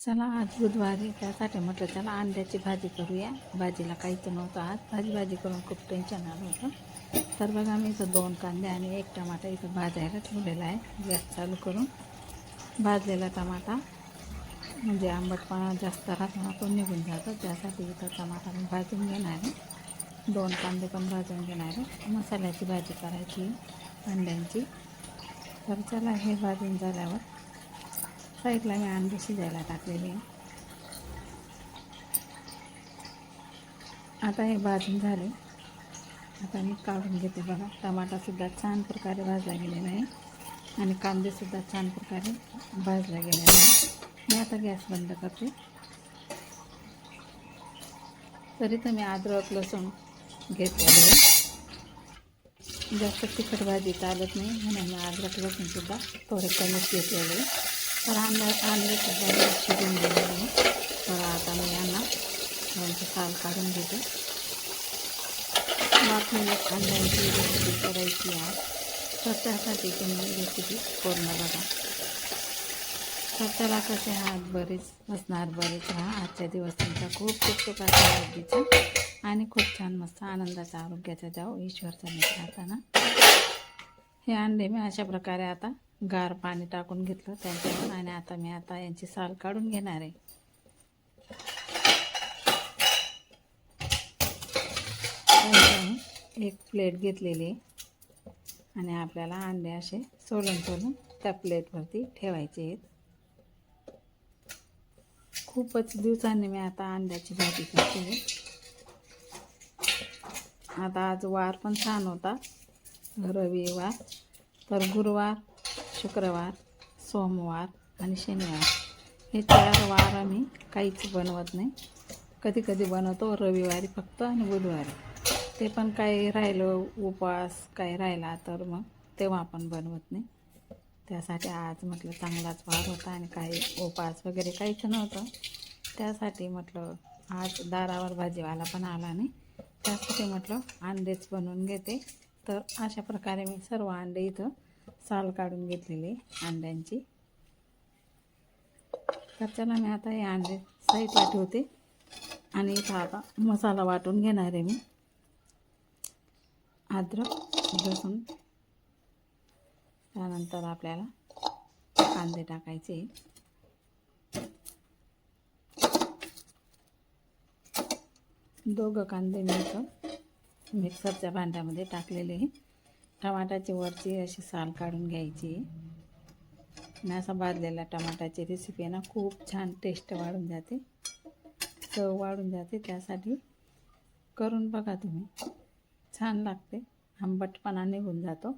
चला आज बुधवारी त्यासाठी म्हटलं चला अंड्याची भाजी करूया. भाजीला काहीच नव्हतं आज. भाजी भाजी करून खूप टेन्शन आलं होतं. तर बघा मी इथं दोन कांदे आणि एक टमाटा इथं भाजायला ठेवलेला आहे. गॅस चालू करून. भाजलेला टमाटा म्हणजे आंबटपणा जास्त राहतो ना तो निघून जातो. त्यासाठी इथं टमाटा मी भाजून घेणार आहे. दोन कांदे पण भाजून घेणार आहे. मसाल्याची भाजी करायची अंड्यांची. तर चला हे भाजून झाल्यावर साईडला मी अंडी शिजायला टाकलेली आहे. आता हे भाजून झाले. आता मी काढून घेते बघा. टमाटासुद्धा छान प्रकारे भाजला गेलेला आहे. आणि कांदेसुद्धा छान प्रकारे भाजला गेलेला आहे. मी आता गॅस बंद करते. तरी तर मी अद्रक लसूण घेतलेलं आहे. जास्त तिखट भाजी चालत नाही. म्हणून मी अद्रक लसूणसुद्धा थोडे कमीच घेतलेले आहे. तर अंडा अंडे शिजून गेलेले आहे तर आता मी यांना यांची साल काढून घेते बाकी अंड्यांची रेसिपी करायची आहे तर त्यासाठी तुम्ही रेसिपी पूर्ण बघा तर त्याला कसे हात बरेच असणार बरेच राहा आजच्या दिवस तुमचा खूप खूप सुखाचा आरोग्याचा आणि खूप छान मस्त आनंदाचा आरोग्याचा जाऊ ईश्वरचा नीट राहताना हे अंडे मी अशा प्रकारे आता गार पाणी टाकून घेतलं त्यांच्यावर आणि आता मी आता यांची साल काढून घेणार आहे. एक प्लेट घेतलेली आहे आणि आपल्याला अंडे असे सोलून सोलून त्या प्लेटवरती ठेवायचे आहेत. खूपच दिवसांनी मी आता अंड्याची भाजी करते. आता आज वार पण छान होता. रविवार तर गुरुवार शुक्रवार सोमवार आणि शनिवार. हे चार वार आम्ही काहीच बनवत नाही. कधी कधी बनवतो रविवारी फक्त आणि बुधवारी. ते पण काही राहिलं उपवास काही राहिला तर मग तेव्हा आपण बनवत नाही. त्यासाठी आज म्हटलं चांगलाच वार होता आणि काही उपवास वगैरे काहीच नव्हतं. त्यासाठी म्हटलं आज दारावर भाजीवाला पण आला नाही. त्यासाठी म्हटलं अंडेच बनवून घेते. तर अशा प्रकारे मी सर्व अंडे इथं साल काढून घेतलेली अंड्यांची. तर चला मी आता हे अंडे साईडला ठेवते. आणि इथं आता मसाला वाटून घेणार आहे मी. अद्रक लसूण. त्यानंतर आपल्याला कांदे टाकायचे. दोघं कांदे मी मिक्सरच्या भांड्यामध्ये टाकलेले आहे टमाटाची वरची अशी साल काढून घ्यायची. आणि असा भाजलेला टमाटाची रेसिपी आहे ना खूप छान टेस्ट वाढून जाते. चव वाढून जाते त्यासाठी करून बघा तुम्ही. छान लागते. आंबटपणा निघून जातो.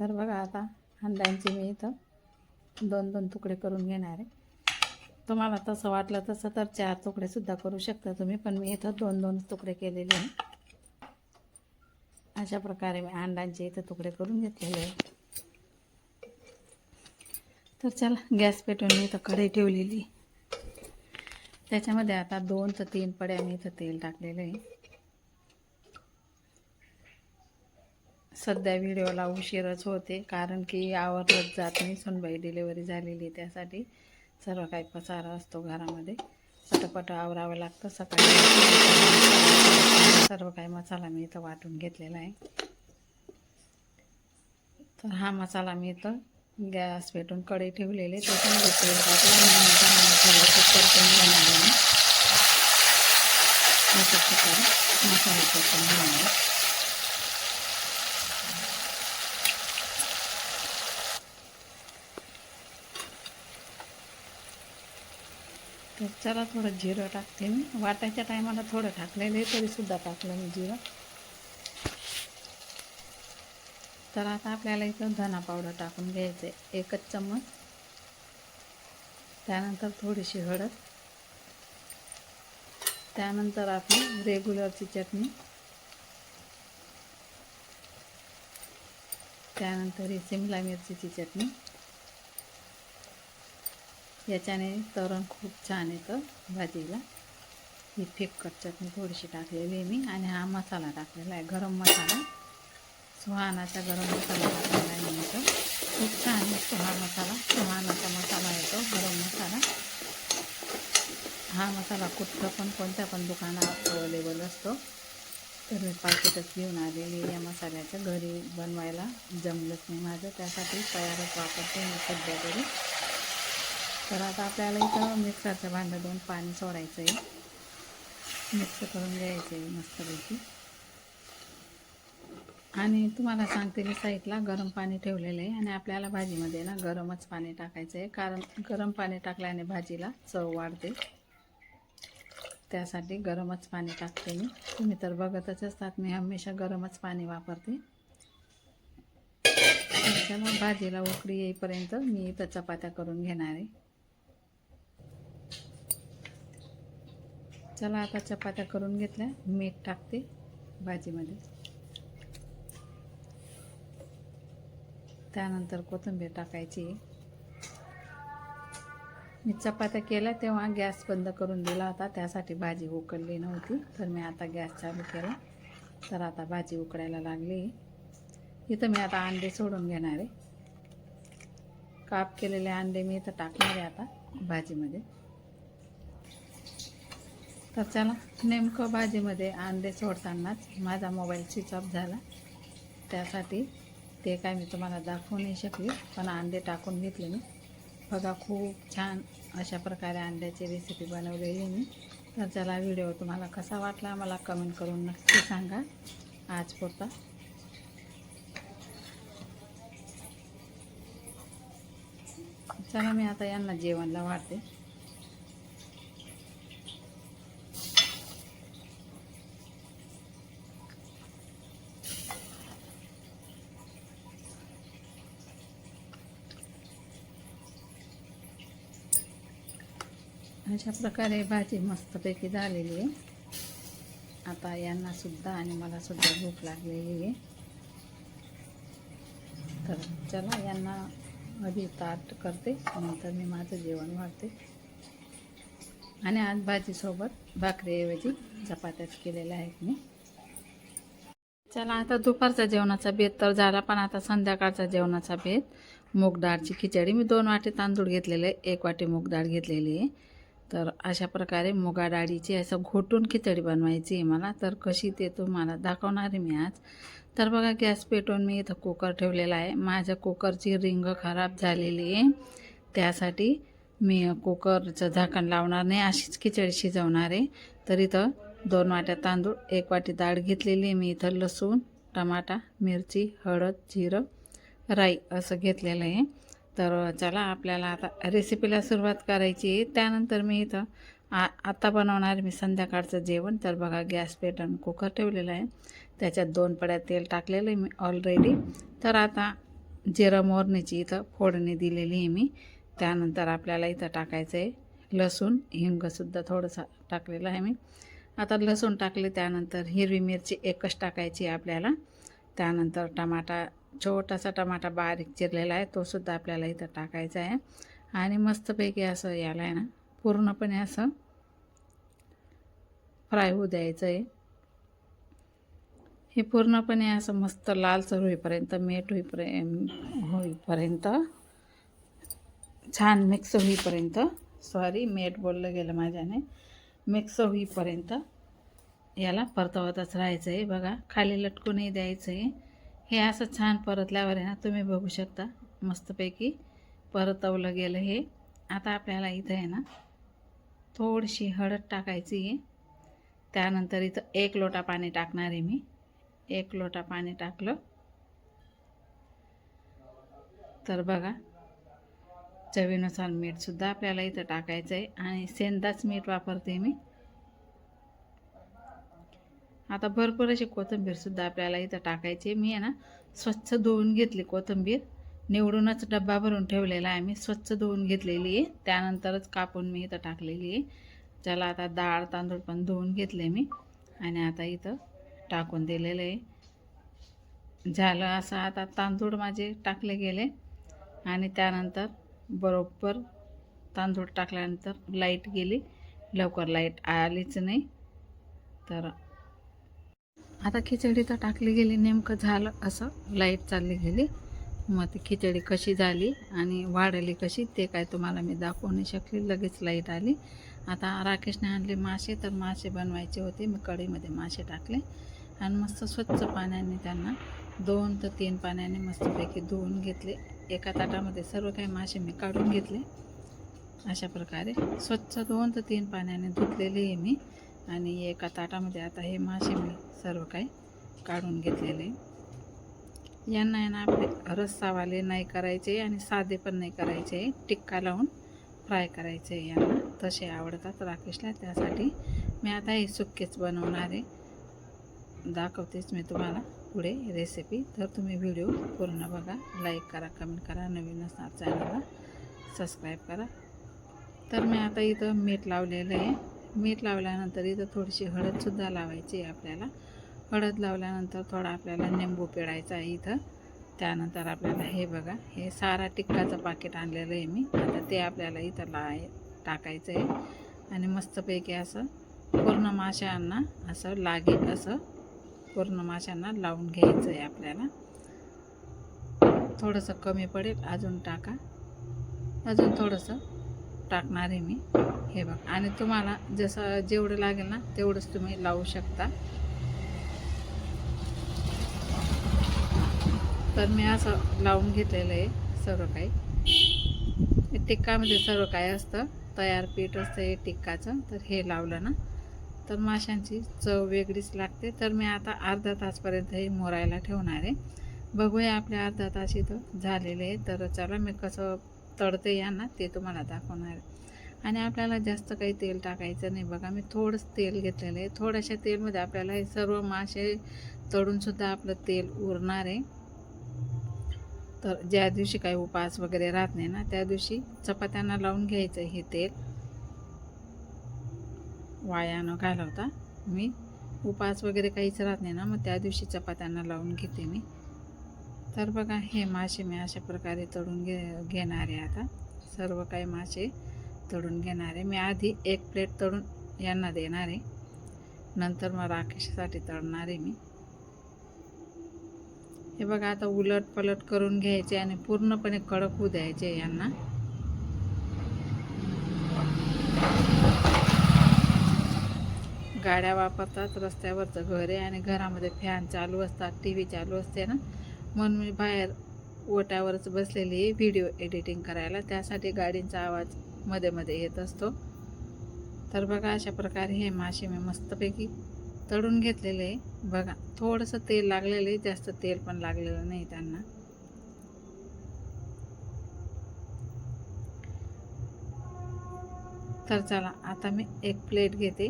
तर बघा आता अंड्यांचे मी इथं दोन दोन तुकडे करून घेणार आहे. तुम्हाला तसं वाटलं तसं तर चार तुकडेसुद्धा करू शकता तुम्ही पण मी इथं दोन दोन तुकडे केलेले आहे. अशा प्रकारे मी अंडांचे इथं तुकडे करून घेतलेले तर चला गॅस पेटवून मी इथं कढई ठेवलेली. त्याच्यामध्ये आता दोन ते तीन पड्या मी इथं तेल टाकलेलं आहे. सध्या व्हिडिओला उशीरच होते कारण की आवरलंच जात नाही. सुनबाई डिलेवरी झालेली त्यासाठी. सर्व काही पसारा असतो घरामध्ये. पटापट आवरावं लागतं. सकाळी सर्व काही मसाला मी इथं वाटून घेतलेला आहे. तर हा मसाला मी इथं गॅस पेटून कढई ठेवलेले त्याच्यामध्ये तेल टाकलं आणि नंतर आम्ही थोडंसं परतून घेणार आहे अशा प्रकारे मसाला परतून घेणार आहे तर चला थोडं जिरं टाकते मी. वाटायच्या टायमाला थोडं टाकलेलं आहे तरीसुद्धा टाकलं मी जिरं. तर आता आपल्याला इथं धना पावडर टाकून घ्यायचं आहे एकच चम्मच. त्यानंतर थोडीशी हळद. त्यानंतर आपली रेग्युलरची चटणी. त्यानंतर ही शिमला मिरचीची चटणी. याच्याने तरण खूप छान येतं भाजीला. ही फिक्कट चटणी थोडीशी टाकलेली आहे मी. आणि हा मसाला टाकलेला आहे गरम मसाला. सुहानाचा गरम मसाला टाकलेला आहे मी इथं. खूप छान सुहा हा मसाला. सुहानाचा मसाला येतो गरम मसाला. हा मसाला कुठं पण कोणत्या पण दुकानात अवेलेबल असतो. तर मी पाकिटच घेऊन आलेली या मसाल्याचं घरी बनवायला. जमलंच नाही माझं. त्यासाठी तयारच वापरते मी सध्या तरी. तर आता आपल्याला इथं मिक्सरच्या भांडं दोन पाणी सोडायचं आहे मिक्स करून घ्यायचं आहे मस्तपैकी. आणि तुम्हाला सांगते मी साईडला गरम पाणी ठेवलेलं आहे आणि आपल्याला भाजीमध्ये ना गरमच पाणी टाकायचं आहे कारण गरम पाणी टाकल्याने भाजीला चव वाढते. त्यासाठी गरमच पाणी टाकते मी. तुम्ही तर बघतच असतात मी हमेशा गरमच पाणी वापरते. त्याच्यामुळे भाजीला उकळी येईपर्यंत मी इथं चपात्या करून घेणार आहे. चला आता चपात्या करून घेतल्या. मीठ टाकते भाजीमध्ये. त्यानंतर कोथिंबीर टाकायची. मी चपात्या केल्या तेव्हा गॅस बंद करून दिला होता त्यासाठी भाजी उकळली नव्हती. तर मी आता गॅस चालू केला. तर आता भाजी उकडायला लागली. इथं मी आता अंडे सोडून घेणार आहे. काप केलेले अंडे मी इथं टाकणार आहे आता भाजीमध्ये. तर चला नेमकं भाजीमध्ये अंडे सोडतानाच माझा मोबाईल स्विच ऑफ झाला. त्यासाठी ते काय मी तुम्हाला दाखवू नाही शकली पण अंडे टाकून घेतले मी. बघा खूप छान अशा प्रकारे अंड्याची रेसिपी बनवलेली मी. तर चला व्हिडिओ तुम्हाला कसा वाटला मला कमेंट करून नक्की सांगा. आज पुरता. चला मी आता यांना जेवणला वाढते. अशा प्रकारे भाजी मस्तपैकी झालेली आहे. आता यांना सुद्धा आणि मला सुद्धा भूक लागलेली आहे. तर चला यांना आधी ताट करते नंतर मी माझं जेवण वाढते. आणि आज भाजीसोबत भाकरीऐवजी चपात्याच केलेल्या आहेत मी. चला आता दुपारचा जेवणाचा बेत तर झाला पण आता संध्याकाळचा जेवणाचा बेत मूग डाळची खिचडी. मी दोन वाटे तांदूळ घेतलेले एक वाटी मूग डाळ घेतलेली आहे. तर अशा प्रकारे मुगा डाळीची असं घोटून खिचडी बनवायची आहे मला. तर कशी ते तुम्हाला दाखवणार आहे मी आज. तर बघा गॅस पेटवून मी इथं कुकर ठेवलेला आहे. माझ्या कुकरची रिंग खराब झालेली आहे. त्यासाठी मी कुकरचं झाकण लावणार नाही अशीच खिचडी शिजवणार आहे. तर इथं दोन वाट्या तांदूळ एक वाटी डाळ घेतलेली आहे मी इथं लसूण टमाटा मिरची हळद जिरं राई असं घेतलेलं आहे. तर चला आपल्याला आता रेसिपीला सुरुवात करायची त्यानंतर मी इथं आ आत्ता बनवणार मी संध्याकाळचं जेवण. तर बघा गॅस पेटन कुकर ठेवलेलं आहे. त्याच्यात दोन पड्या तेल टाकलेलं आहे मी ऑलरेडी तर आता जिरं मोरणीची इथं फोडणी दिलेली आहे मी. त्यानंतर आपल्याला इथं टाकायचं आहे लसूण. हिंगसुद्धा थोडंसं टाकलेलं आहे मी. आता लसूण टाकले त्यानंतर हिरवी मिरची एकच टाकायची आहे आपल्याला. त्यानंतर टमाटा छोटासा टमाटा बारीक चिरलेला आहे तोसुद्धा आपल्याला इथं टाकायचा आहे. आणि मस्तपैकी असं याला आहे ना पूर्णपणे असं फ्राय होऊ द्यायचं आहे. हे पूर्णपणे असं मस्त लालसर होईपर्यंत मीठ होईपर्यंत होईपर्यंत छान मिक्स होईपर्यंत सॉरी मीठ बोललं गेलं माझ्याने मिक्स होईपर्यंत याला परतवतच राहायचं आहे. बघा खाली लटकूनही द्यायचं आहे. हे असं छान परतल्यावर आहे ना तुम्ही बघू शकता मस्तपैकी परतवलं गेलं हे. आता आपल्याला इथं आहे ना थोडीशी हळद टाकायची आहे. त्यानंतर इथं एक लोटा पाणी टाकणार आहे मी. एक लोटा पाणी टाकलं. तर बघा चवीनुसार मीठसुद्धा आपल्याला इथं टाकायचं आहे. आणि सेंदाच मीठ वापरते मी. आता भरपूर अशी कोथिंबीरसुद्धा आपल्याला इथं टाकायची मी आहे ना स्वच्छ धुवून घेतली कोथिंबीर. निवडूनच डब्बा भरून ठेवलेला आहे मी. स्वच्छ धुवून घेतलेली आहे. त्यानंतरच कापून मी इथं टाकलेली आहे. त्याला आता डाळ तांदूळ पण धुवून घेतले मी. आणि आता इथं टाकून दिलेलं आहे. झालं असं आता तांदूळ माझे टाकले गेले. आणि त्यानंतर बरोबर तांदूळ टाकल्यानंतर लाइट गेली. लवकर लाइट आलीच नाही. तर आता खिचडी तर टाकली गेली नेमकं झालं असं. लाइट चालली गेली. मग ती खिचडी कशी झाली आणि वाढली कशी ते काय तुम्हाला मी दाखवू नाही शकली. लगेच लाइट आली. आता राकेशने आणले मासे तर मासे बनवायचे होते. मी कढईमध्ये मासे टाकले. आणि मस्त स्वच्छ पाण्याने त्यांना दोन तर तीन पाण्याने मस्तपैकी धुवून घेतले. एका ताटामध्ये सर्व काही मासे मी काढून घेतले. अशा प्रकारे स्वच्छ दोन तर तीन पाण्याने धुतलेले आहे मी. आणि एका ताटामध्ये आता हे मासे मी सर्व काही काढून घेतलेले. यांना आहे ना आपले रस्सावाले नाही करायचे आणि साधे पण नाही करायचे. टिक्का लावून फ्राय करायचे. यांना तसे आवडतात राकेशला. त्यासाठी मी आता हे सुक्केच बनवणार आहे. दाखवतेच मी तुम्हाला पुढे रेसिपी तर तुम्ही व्हिडिओ पूर्ण बघा. लाईक करा कमेंट करा. नवीन असणार चॅनलला सबस्क्राईब करा. तर मी आता इथं मीठ लावलेलं आहे. मीठ लावल्यानंतर इथं थोडीशी हळदसुद्धा लावायची आहे आपल्याला. हळद लावल्यानंतर थोडा आपल्याला निंबू पिळायचा आहे इथं. त्यानंतर आपल्याला हे बघा हे सारा टिक्काचं पाकिट आणलेलं आहे मी. आता ते आपल्याला इथं ला टाकायचं आहे. आणि मस्तपैकी असं पूर्ण माशांना असं लागेल असं पूर्ण माशांना लावून घ्यायचं आहे आपल्याला. थोडंसं कमी पडेल अजून टाका. अजून थोडंसं टाकणार आहे मी. हे बघ. आणि तुम्हाला जसं जेवढं लागेल ना तेवढंच तुम्ही लावू शकता. तर मी असं लावून घेतलेलं आहे सर्व काही. टिक्कामध्ये सर्व काय असतं. तयार पीठ असतं हे टिक्काचं. तर हे लावलं ना. तर माशांची चव वेगळीच लागते. तर मी आता अर्धा तासपर्यंत हे मोरायला ठेवणार आहे. बघूया आपल्या अर्धा तास इथं झालेले आहे. तर चला मी कसं तळते या ना ते तुम्हाला दाखवणार. आणि आपल्याला जास्त काही तेल टाकायचं नाही बघा मी थोडंच तेल घेतलेलं आहे. थोड्याशा तेलमध्ये आपल्याला हे सर्व मासे तळूनसुद्धा आपलं तेल उरणार आहे. तर ज्या दिवशी काही उपास वगैरे राहत नाही ना त्या दिवशी चपात्यांना लावून घ्यायचं हे तेल. वायानं घालवता मी. उपास वगैरे काहीच राहत नाही ना मग त्या दिवशी चपात्यांना लावून घेते मी. तर बघा हे मासे मी अशा प्रकारे तळून घे घेणार आहे आता. सर्व काही मासे तळून घेणार आहे. मी आधी एक प्लेट तळून यांना देणार आहे. नंतर मग राकेशसाठी तळणार आहे मी. हे बघा आता उलट पलट करून घ्यायचे आणि पूर्णपणे कडक होऊ द्यायचे यांना. गाड्या वापरतात रस्त्यावरचं घर आहे आणि घरामध्ये फॅन चालू असतात टी व्ही चालू असते ना. म्हणून मी बाहेर ओट्यावरच बसलेली आहे व्हिडिओ एडिटिंग करायला. त्यासाठी गाडींचा आवाजमध्ये मध्ये येत असतो. तर बघा अशा प्रकारे हे मासे मी मस्तपैकी तळून घेतलेले आहे. बघा थोडंसं तेल लागलेलं आहे जास्त तेल पण लागलेलं नाही त्यांना. तर चला आता मी एक प्लेट घेते.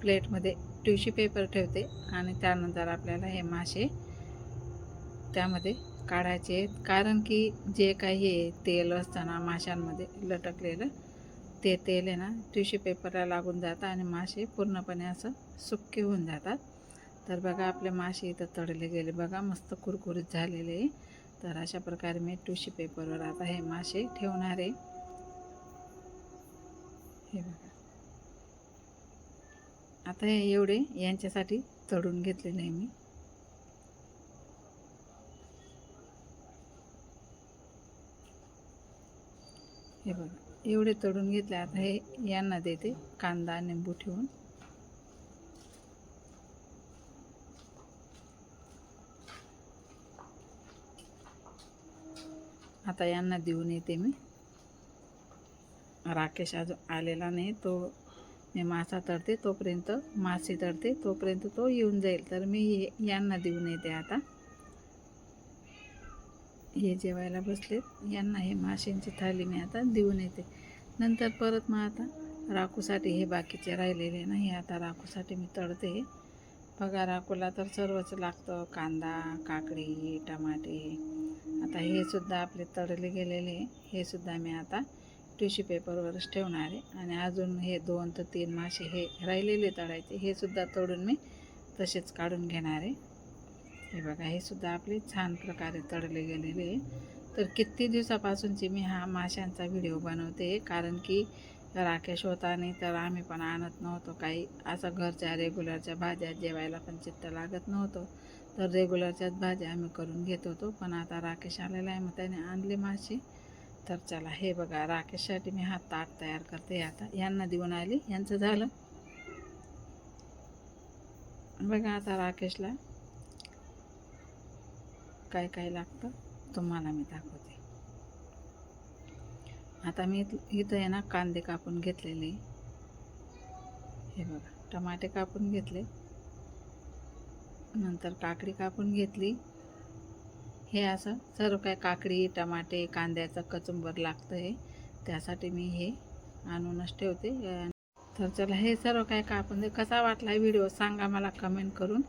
प्लेटमध्ये टिश्यू पेपर ठेवते आणि त्यानंतर आपल्याला हे मासे त्यामध्ये काढायचे आहेत. कारण की जे काही हे तेल असताना माशांमध्ये लटकलेलं ते तेल आहे ना टिश्यू पेपरला लागून जातं आणि मासे पूर्णपणे असं सुक्के होऊन जातात. तर बघा आपले मासे इथं तळले गेले. बघा मस्त कुरकुरीत झालेले आहे. तर अशा प्रकारे मी टिश्यू पेपरवर आता हे मासे ठेवणार आहे. हे बघा. आता हे एवढे यांच्यासाठी तळून घेतलेले आहे मी. हे बघा एवढे तळून घेतले आता हे यांना देते कांदा निंबू ठेवून. आता यांना देऊन येते मी. राकेश अजून आलेला नाही तो मी मासा तळते तोपर्यंत मासे तळते तोपर्यंत तो येऊन जाईल. तर मी यांना देऊन येते आता. हे जेवायला बसलेत. यांना हे माशांची थाली मी आता देऊन येते. नंतर परत मग आता राखूसाठी हे बाकीचे राहिलेले ना हे आता राखूसाठी मी तळते बघा राखूला तर सर्वच लागतं. कांदा काकडी टमाटे. आता हे सुद्धा आपले तळले गेलेले हे सुद्धा मी आता टिश्यू पेपरवरच ठेवणार आहे. आणि अजून हे दोन तर तीन मासे हे राहिलेले तळायचे. हे सुद्धा तळून मी तसेच काढून घेणार आहे. हे बघा हे सुद्धा आपले छान प्रकारे तळले गेलेले आहे. तर किती दिवसापासूनची मी हा माशांचा व्हिडिओ बनवते कारण की राकेश होता नाही तर आम्ही पण आणत नव्हतो काही. असं घरच्या रेग्युलरच्या भाज्या जेवायला पण चित्त लागत नव्हतं. तर रेग्युलरच्याच भाज्या आम्ही करून घेत होतो पण आता राकेश आलेला आहे मग त्याने आणले मासे. तर चला हे बघा राकेशसाठी मी हा ताट तयार करते आता. यांना देऊन आली यांचं झालं. बघा आता राकेशला. काय काय लागतं तुम्हाला मी दाखवते. आता मी इथं आहे ना कांदे कापून घेतलेले. हे बघा टमाटे कापून घेतले. नंतर काकडी कापून घेतली. हे असं सर्व काय काकडी टमाटे कांद्याचं कचुंबर लागतं हे त्यासाठी मी हे आणूनच ठेवते. तर चला हे सर्व काय कापून दे कसा वाटला व्हिडिओ सांगा मला कमेंट करून.